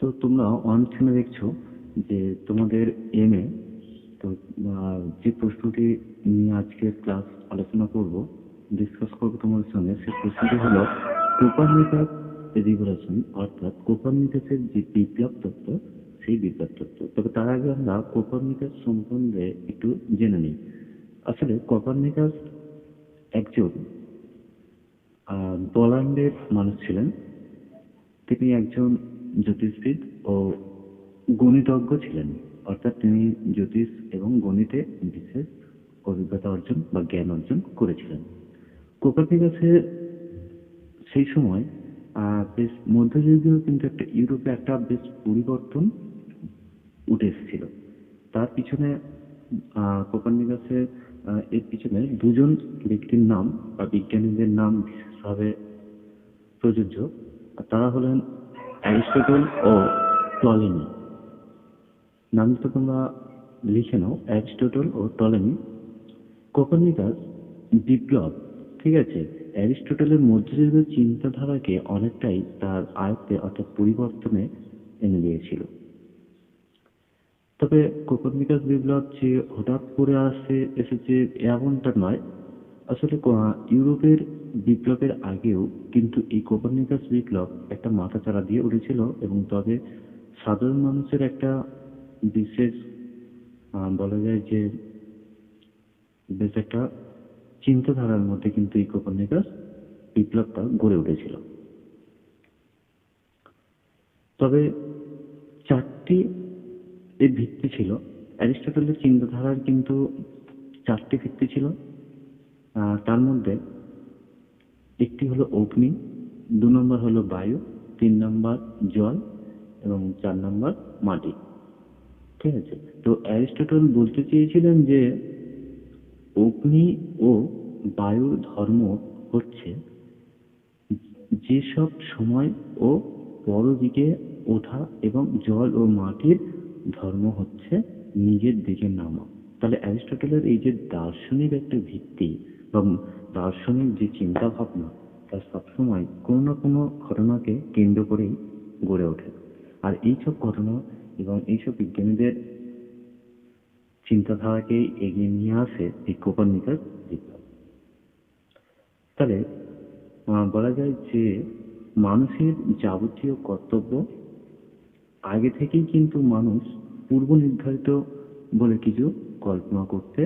তো তোমরা অন স্ক্রিনে দেখছ যে তোমাদের এম এ তো যে প্রশ্নটি নিয়ে আজকে ক্লাস আলোচনা করব ডিসকাস করব তোমাদের সঙ্গে সেই প্রশ্নটি হলো কোপারনিকাস রিভলিউশন অর্থাৎ কোপারনিকাসের যে বিপ্লব তত্ত্ব, সেই বিপ্লব তত্ত্ব। তবে তার আগে আমরা কোপারনিকাস সম্বন্ধে একটু জেনে নিই। আসলে কোপারনিকাস একজন পোল্যান্ডের মানুষ ছিলেন। তিনি একজন জ্যোতিষবিদ ও গণিতজ্ঞ ছিলেন। অর্থাৎ তিনি জ্যোতিষ এবং গণিতে বিশেষ অভিজ্ঞতা অর্জন বা জ্ঞান অর্জন করেছিলেন। কোপারনিকাসের সেই সময় বেশ মধ্যযুগীয় কিন্তু একটা ইউরোপে একটা বেশ পরিবর্তন উঠে এসেছিল। তার পিছনে কোপারনিকাসের এর পিছনে দুজন ব্যক্তির নাম বা বিজ্ঞানীদের নাম বিশেষভাবে প্রযোজ্য। তারা হলেন অ্যারিস্টটল ও টলেমি। নামটা তোমরা লিখে নাও, অ্যারিস্টটল ও টলেমি। কোপারনিকাস, বিপ্লব, ঠিক আছে? অ্যারিস্টটলের মধ্যযুগীয় চিন্তাধারাকে অনেকটাই তার আয়ত্তে অর্থাৎ পরিবর্তনে এনে দিয়েছিল। তবে কোপারনিকাস বিপ্লব যে হঠাৎ করে আসে, এসেছে এমনটা নয়। আসলে ইউরোপের বিপ্লবের আগেও কিন্তু এই কোপারনিকাস বিপ্লব একটা মাথাচাড়া দিয়ে উঠেছিল এবং তবে সাধারণ মানুষের একটা বিশেষ বলা যায় যে বেশ একটা চিন্তাধারার মধ্যে কিন্তু এই কোপারনিকাস বিপ্লবটা গড়ে উঠেছিল। তবে চারটি এর ভিত্তি ছিল। অ্যারিস্টটলের চিন্তাধারার কিন্তু চারটি ভিত্তি ছিল। তার মধ্যে একটি হলো অগ্নি, দু নম্বর হলো বায়ু, তিন নম্বর জল এবং চার নম্বর মাটি। ঠিক আছে? তো অ্যারিস্টটল বলতে চেয়েছিলেন যে অগ্নি ও বায়ুর ধর্ম হচ্ছে যেসব সময় ও বড় দিকে ওঠা এবং জল ও মাটির ধর্ম হচ্ছে নিজের দিকে নামা। তাহলে অ্যারিস্টটলের এই যে দার্শনিক একটা ভিত্তি বা দার্শনিক যে চিন্তা ভাবনা তা সবসময় কোনো না কোনো ঘটনাকে কেন্দ্র করেই গড়ে ওঠে। আর এইসব ঘটনা এবং এইসব বিজ্ঞানীদের চিন্তাধারাকে এগিয়ে নিয়ে আসে এই কোপারনিকাস বিপ্লব। তাহলে বলা যায় যে মানুষের যাবতীয় কর্তব্য আগে থেকেই কিন্তু মানুষ পূর্ব নির্ধারিত বলে কিছু কল্পনা করতে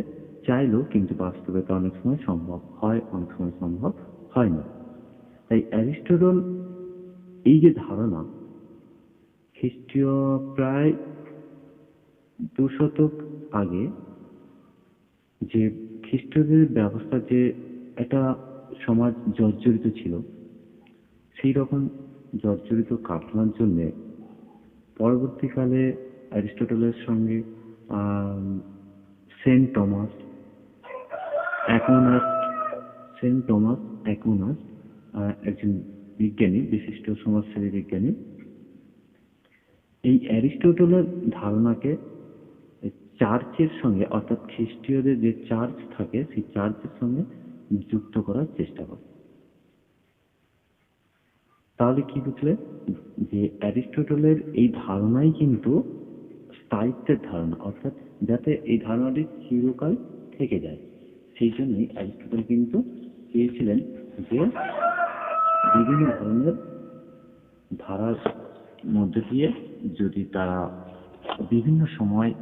চাইলেও কিন্তু বাস্তবেতে অনেক সময় সম্ভব হয়, অনেক সময় সম্ভব হয় না। তাই অ্যারিস্টটল এই যে ধারণা, খ্রিস্টীয় প্রায় দু শতক আগে যে খ্রিস্টদের ব্যবস্থা যে একটা সমাজ জর্জরিত ছিল, সেই রকম জর্জরিত কাটানোর জন্যে পরবর্তীকালে অ্যারিস্টটলের সঙ্গে Saint Thomas Aquinas Saint Thomas Aquinas আহ, একজন বিজ্ঞানী বিশিষ্ট সমাজসেবী বিজ্ঞানী। এই অ্যারিস্টটলের ধারণাকে চার্চের সঙ্গে অর্থাৎ খ্রিস্টীয়দের যে চার্চ থাকে সেই চার্চের সঙ্গে যুক্ত করার চেষ্টা করে। তাহলে কি বুঝলে? যে অ্যারিস্টটলের এই ধারণাই কিন্তু স্থায়িত্বের ধারণা অর্থাৎ যাতে এই ধারণাটি চিরকাল থেকে যায়। সেই জন্যই অ্যারিস্টটল কিন্তু চেয়েছিলেন যে বিভিন্ন ধরনের ধারার মধ্যে দিয়ে যদি তারা বিভিন্ন সময়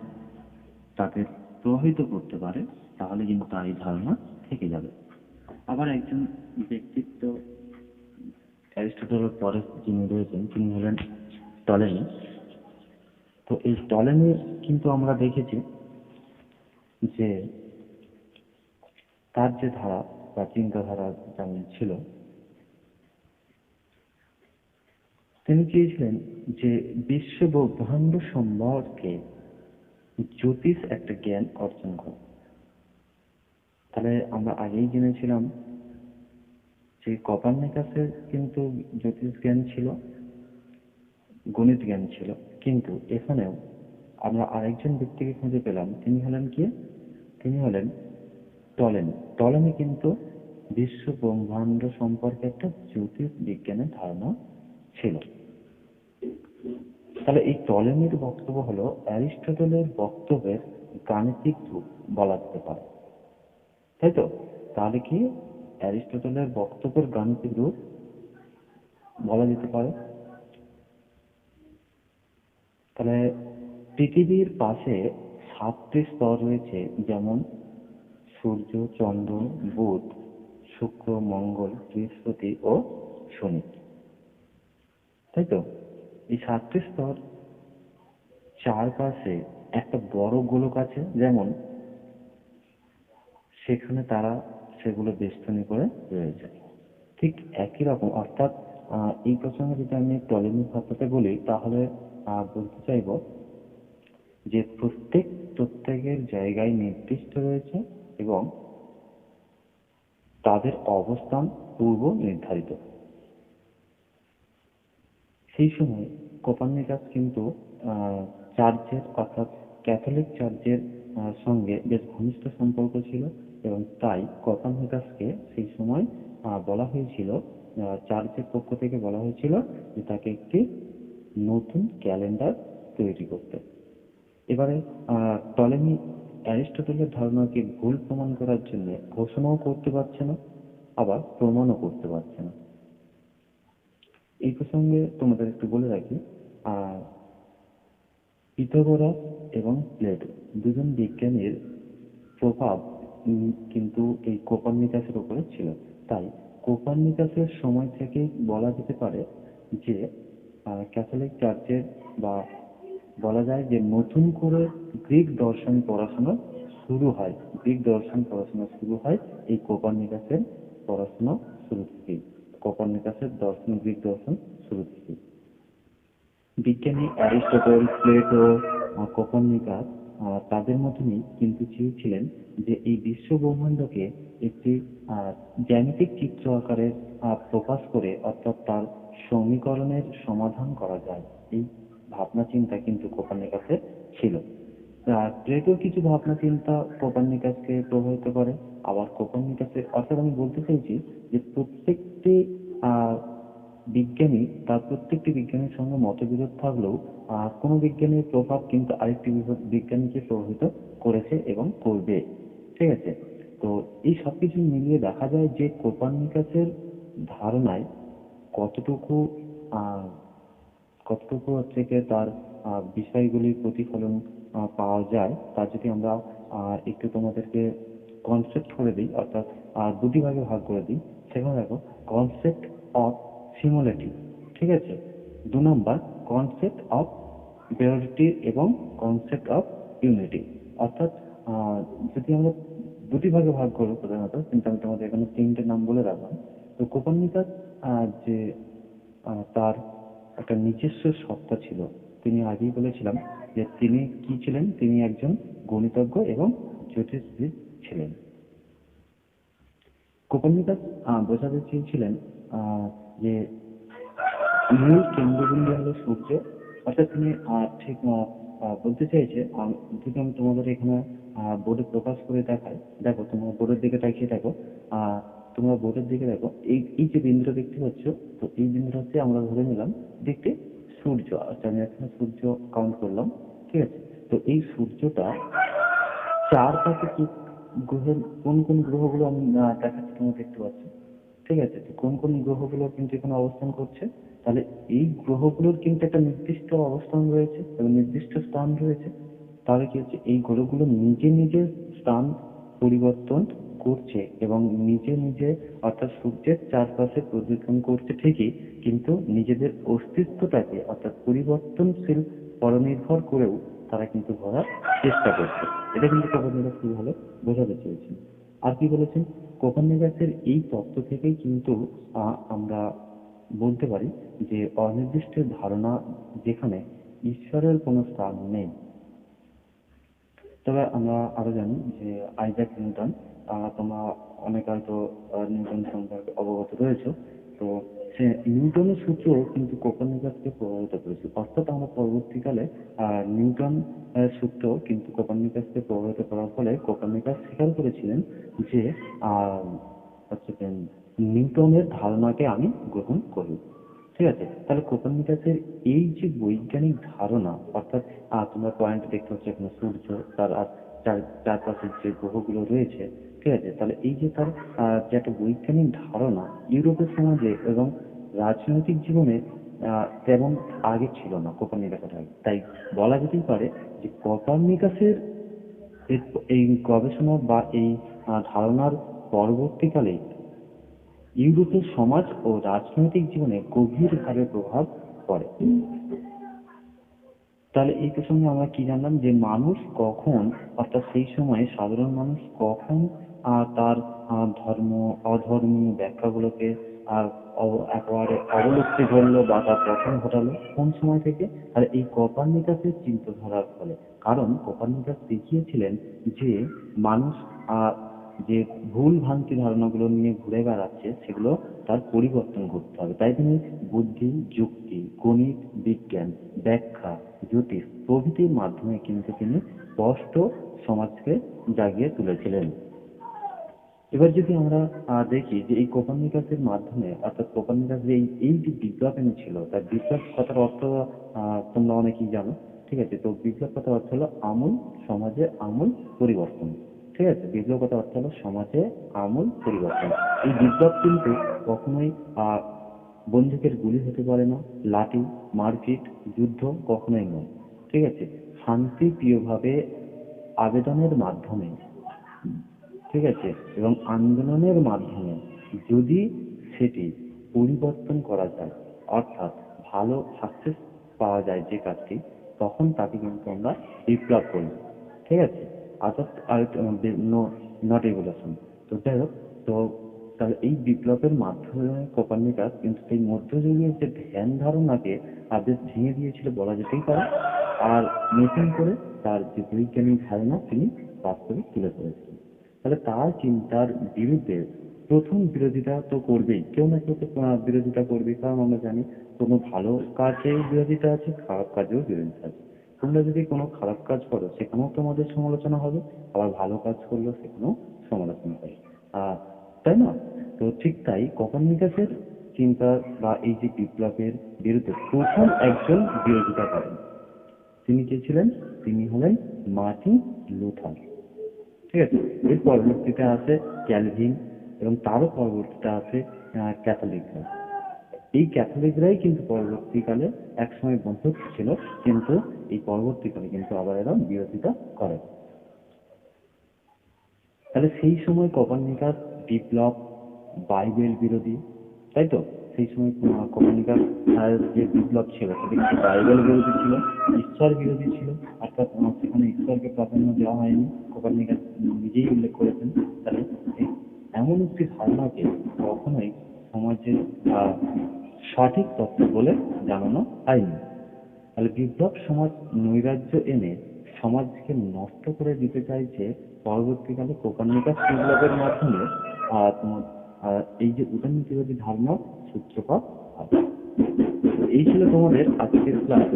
তাকে প্রভাবিত করতে পারে, তাহলে কিন্তু তার এই ধারণা থেকে যাবে। আবার একজন ব্যক্তিত্ব অ্যারিস্টটলের পরে যিনি রয়েছেন, তিনি হলেন টলেমি তো এই টলেমি কিন্তু আমরা দেখেছি যে তার যে ধারা বা চিন্তাধারা যেমন ছিল, তিনি চেয়েছিলেন যে বিশ্ব ব্রহ্মাণ্ড সম্পর্কে জ্যোতিষ একটা জ্ঞান অর্জন করে তাহলে আমরা আগেই জেনেছিলাম যে কপার্নিকাসের কিন্তু জ্যোতিষ জ্ঞান ছিল, গণিত জ্ঞান ছিল, কিন্তু এখানেও আমরা আরেকজন ব্যক্তিকে খুঁজে পেলাম। তিনি হলেন কি? তিনি হলেন টলেমি। টলেমি কিন্তু বিশ্ব ব্রহ্মাণ্ড সম্পর্কে একটা জ্যোতিষ বিজ্ঞানের ধারণা ছিল। তাহলে এই টলেমির বক্তব্য হলো অ্যারিস্টটলের বক্তব্যের গাণিতিক রূপ বলা যেতে পারে। তাই তো? তাহলে কি অ্যারিস্টটলের বক্তব্যের গাণিতিক রূপ বলা যেতে পারে? তাহলে পৃথিবীর পাশে সাতটি স্তর রয়েছে, যেমন সূর্য, চন্দ্র, বুধ, শুক্র, মঙ্গল, বৃহস্পতি ও শনি। তাই তো এই সাতটি স্তর চারপাশে একটা বড় গোলক আছে, যেমন সেখানে তারা সেগুলো বেষ্টনী করে রয়েছে। ঠিক একই রকম, অর্থাৎ এই প্রসঙ্গে যদি আমি টলেমিক ভাষাতে বলি, তাহলে বলতে চাইব যে প্রত্যেক প্রত্যেকের জায়গায় নির্দিষ্ট রয়েছে এবং তাদের অবস্থান পূর্ব নির্ধারিত। সেই সময় কোপার্নিকাস কিন্তু চার্চের অর্থাৎ ক্যাথলিক চার্চের সঙ্গে বেশ ঘনিষ্ঠ সম্পর্ক ছিল এবং তাই কোপার্নিকাসকে সেই সময় বলা হয়েছিল চার্চের পক্ষ থেকে বলা হয়েছিল যে তাকে একটি নতুন ক্যালেন্ডার তৈরি করতে। এবারে টলেমি অ্যারিস্টটলের ধারণাকে ভুল প্রমাণ করার জন্য ঘোষণাও করতে পারছে না আবার প্রমাণও করতে পারছে না। এই প্রসঙ্গে তোমাদের একটু বলে রাখি আহ, পিথাগোরাস এবং প্লেটো দুজন বিজ্ঞানীর প্রভাব কিন্তু এই কোপার্নিকাসের উপরে ছিল। তাই কোপার্নিকাসের সময় থেকেই বলা যেতে পারে যে ক্যাথলিক চার্চের বা বলা যায় যে নতুন করে গ্রিক দর্শন পড়াশোনা শুরু হয়। গ্রিক দর্শন পড়াশোনা শুরু হয় এই কোপার্নিকাসের পড়াশোনা শুরু থেকেই। কোপার্নিকাসের দর্শন, গ্রিক দর্শন শুরু থেকেই। বিজ্ঞানী অ্যারিস্টটল, প্লেটো কোপার্নিকাস তাদের মতনই কিন্তু চেয়েছিলেন যে এই বিশ্ব ব্রহ্মাণ্ডকে একটি জ্যামিতিক চিত্র আকারে প্রকাশ করে অর্থাৎ তার সমীকরণের সমাধান করা যায়। এই ভাবনা চিন্তা কিন্তু কোপার্নিকাসের ছিল। আর প্লেটোর কিছু ভাবনা চিন্তা কোপার্নিকাসকে প্রভাবিত করে। আবার কোপার্নিকাসের অর্থাৎ আমি বলতে চাইছি যে প্রত্যেকটি বিজ্ঞানী তার প্রত্যেকটি বিজ্ঞানীর সঙ্গে মতবিরোধ থাকলেও কোনো বিজ্ঞানীর প্রভাব কিন্তু আরেকটি বিজ্ঞানীকে প্রভাবিত করেছে এবং করবে। ঠিক আছে? তো এই সব কিছু মিলিয়ে দেখা যায় যে কোপার্নিকাসের ধারণায় কতটুকু আহ, কতটুকু গিয়ে তার বিষয়গুলির প্রতিফলন পাওয়া যায় তা যদি আমরা একটু তোমাদেরকে কনসেপ্ট করে দিই অর্থাৎ দুটি ভাগে ভাগ করে দিই সেখানে দেখো কনসেপ্ট অফ সিমুলেটিভ ঠিক আছে? দু নম্বর কনসেপ্ট অফ বেরোরিটি এবং কনসেপ্ট অফ ইউনিটি অর্থাৎ যদি আমরা দুটি ভাগে ভাগ করব প্রধানত কিন্তু আমি তোমাদের এখানে তিনটে নাম বলে রাখলাম তো কোপার্নিকাস আহ, যে তার একটা নিজস্ব সত্তা ছিল। তিনি আগেই বলেছিলাম যে তিনি কি ছিলেন? তিনি একজন গণিতজ্ঞ এবং জ্যোতিষবিদ ছিলেন। কোপার্নিকাস আহ, বোঝাতে চেয়েছিলেন যে মূল কেন্দ্রবিন্দু হলো সূর্য। অর্থাৎ তিনি ঠিক বলতে চাইছে যদি আমি তোমাদের এখানে বোর্ডে প্রকাশ করে দেখাই দেখো তোমরা বোর্ডের দিকে তাকিয়ে দেখো আহ, তোমরা বোর্ডের দিকে দেখো, এই এই যে বিন্দুটা দেখতে পাচ্ছ, তো এই বিন্দুটা হচ্ছে আমরা ধরে নিলাম একটি সূর্য আমি এখানে সূর্য কাউন্ট করলাম, ঠিক আছে? তো এই সূর্যটা চারপাশে কি গ্রহের, কোন কোন গ্রহগুলো আমি দেখাচ্ছি তোমরা দেখতে পাচ্ছ, ঠিক আছে? তো কোন কোন গ্রহগুলো কিন্তু এখানে অবস্থান করছে, তাহলে এই গ্রহগুলোর কিন্তু একটা নির্দিষ্ট অবস্থান রয়েছে, এবং নির্দিষ্ট স্থান রয়েছে, তাহলে কি হচ্ছে, এই গ্রহগুলো নিজে নিজে স্থান পরিবর্তন করছে এবং নিজে নিজে, অর্থাৎ সূর্যের চারপাশে প্রদক্ষিণ করছে ঠিকই, কিন্তু নিজেদের অস্তিত্বটাকে, অর্থাৎ পরিবর্তনশীল পরনির্ভর করেও তারা কিন্তু ঘোরার চেষ্টা করছে। এটা কিন্তু কোপার্নিকাস খুব ভালো বোঝাতে চেয়েছেন। আর কি বলেছেন? কোপার্নিকাসের এই তত্ত্ব থেকেই কিন্তু আমরা বলতে পারি যে অনির্দিষ্টের ধারণা যেখানে ঈশ্বরের কোনো স্থান নেই। তবে আমরা আরও জানি যে, আইজাক নিউটন তোমরা অনেক হয়তো নিউটন সম্পর্কে অবগত রয়েছে। তো সে নিউটনের সূত্র কিন্তু কোপার্নিকাসকে প্রভাবিত করেছে। অর্থাৎ আমরা পরবর্তীকালে নিউটন সূত্র কিন্তু কোপার্নিকাসকে প্রভাবিত করার ফলে কোপার্নিকাস স্বীকার করেছিলেন যে হচ্ছে নিউটনের ধারণাকে আমি গ্রহণ করি। ঠিক আছে? তাহলে কোপারনিকাসের এই যে বৈজ্ঞানিক ধারণা, অর্থাৎ তোমরা পয়েন্ট দেখতে পাচ্ছ এখানে সূর্য, তার আর চার- চারপাশের যে গ্রহগুলো রয়েছে ঠিক আছে? তাহলে এই যে তার যে একটা বৈজ্ঞানিক ধারণা ইউরোপের সমাজে এবং রাজনৈতিক জীবনে তেমন আগে ছিল না কোপারনিকাসের আগে তাই বলা যেতেই পারে যে কোপারনিকাসের এই গবেষণা বা এই ধারণার পরবর্তীকালে ইউরোপের সমাজ ও রাজনৈতিক জীবনে গভীরভাবে প্রভাব পড়ে। তাহলে এই প্রসঙ্গে আমরা কি জানলাম যে মানুষ কখন, অর্থাৎ সেই সময়ে সাধারণ মানুষ কখন তার ধর্ম, অধর্মীয় ব্যাখ্যাগুলোকে একেবারে অবলুপ্তি ঘটলো বা তার পতন ঘটালো কোন সময় থেকে? আর এই কপারনিকাসের চিন্তাধারার ফলে। কারণ কপারনিকাস দেখিয়েছিলেন যে মানুষ যে ভুল ভ্রান্তি ধারণাগুলো নিয়ে ঘুরে বেড়াচ্ছে, সেগুলো তার পরিবর্তন করতে হবে। তাই তিনি বুদ্ধি, যুক্তি, গণিত, বিজ্ঞান, ব্যাখ্যা, জ্যোতিষ প্রভৃতির মাধ্যমে কিন্তু তিনি স্পষ্ট সমাজকে জাগিয়ে তুলেছিলেন। এবার যদি আমরা দেখি যে এই কোপারনিকাসের মাধ্যমে, অর্থাৎ কোপারনিকাসের যে এই যে বিপ্লব এনেছিল, তার বিপ্লব কথার অর্থ তোমরা অনেকেই জানো, ঠিক আছে? তো বিপ্লব কথার অর্থ হলো আমূল সমাজে আমূল পরিবর্তন, ঠিক আছে? বিপ্লব কথার অর্থ হলো সমাজে আমূল পরিবর্তন। এই বিপ্লব কিন্তু কখনোই বন্দুকের গুলি হতে পারে না, লাঠি, মারপিট, যুদ্ধ কখনোই নয়, ঠিক আছে? শান্তিপ্রিয়ভাবে আবেদনের মাধ্যমে ঠিক আছে? এবং আন্দোলনের মাধ্যমে যদি সেটি পরিবর্তন করা যায়, অর্থাৎ ভালো সাকসেস পাওয়া যায় যে কাজটি, তখন তাকে কিন্তু আমরা বিপ্লব করি ঠিক আছে? নট রেগুলেশন তো যাই হোক, তো তাহলে এই বিপ্লবের মাধ্যমে কোপারনিকাস কিন্তু সেই মধ্যযুগীয় যে ধ্যান ধারণাকে আদেশ ভেঙে দিয়েছিল বলা যেতেই পারে, আর নতুন করে তার যে বৈজ্ঞানিক ধারণা তিনি বাস্তবে তুলে ধরেছিলেন। তাহলে তার চিন্তার বিরুদ্ধে প্রথম বিরোধিতা তো করবেই। কেউ না কেউ তো বিরোধিতা করবে কারণ আমরা জানি কোনো ভালো কাজেও বিরোধিতা আছে খারাপ কাজেও বিরোধিতা আছে। তোমরা যদি কোনো খারাপ কাজ করো সেখানেও তোমাদের সমালোচনা হবে আবার ভালো কাজ করলেও সেখানেও সমালোচনা হবে। আহ, তাই না? তো ঠিক তাই কপারনিকাসের চিন্তা বা এই যে বিপ্লবের বিরুদ্ধে প্রথম একজন বিরোধিতা করেন? তিনি কে ছিলেন? তিনি হলেন মার্টিন লুথার। ঠিক আছে? এর পরবর্তীতে আছে ক্যালভিন এবং তারও পরবর্তীতে আছে ক্যাথলিকরা। এই ক্যাথলিকরাই কিন্তু পরবর্তীকালে একসময় বন্ধু ছিল, কিন্তু এই পরবর্তীকালে কিন্তু আবার এরা বিরোধিতা করে। তাহলে সেই সময় কপারনিকাস বিপ্লব বাইবেল বিরোধী, তাই তো? সেই সময় আর যে বিপ্লব ছিল, সেটা কিন্তু বাইবেল বিরোধী ছিল, ঈশ্বর বিরোধী ছিল, অর্থাৎ সেখানে ঈশ্বরকে প্রাধান্য দেওয়া হয়নি। কপারনিকাস নিজেই উল্লেখ করেছেন তাহলে এমন একটি ধারণাকে কখনোই সমাজে সঠিক তত্ত্ব বলে জানানো হয়নি। তাহলে বিপ্লব সমাজ নৈরাজ্য এনে সমাজকে নষ্ট করে দিতে চাইছে পরবর্তীকালে কোপারনিকাস বিপ্লবের মাধ্যমে তোমার এই যে উদারনীতিবাদী ধারণার সূত্রপাত হয়। এই ছিল তোমাদের আজকের ক্লাস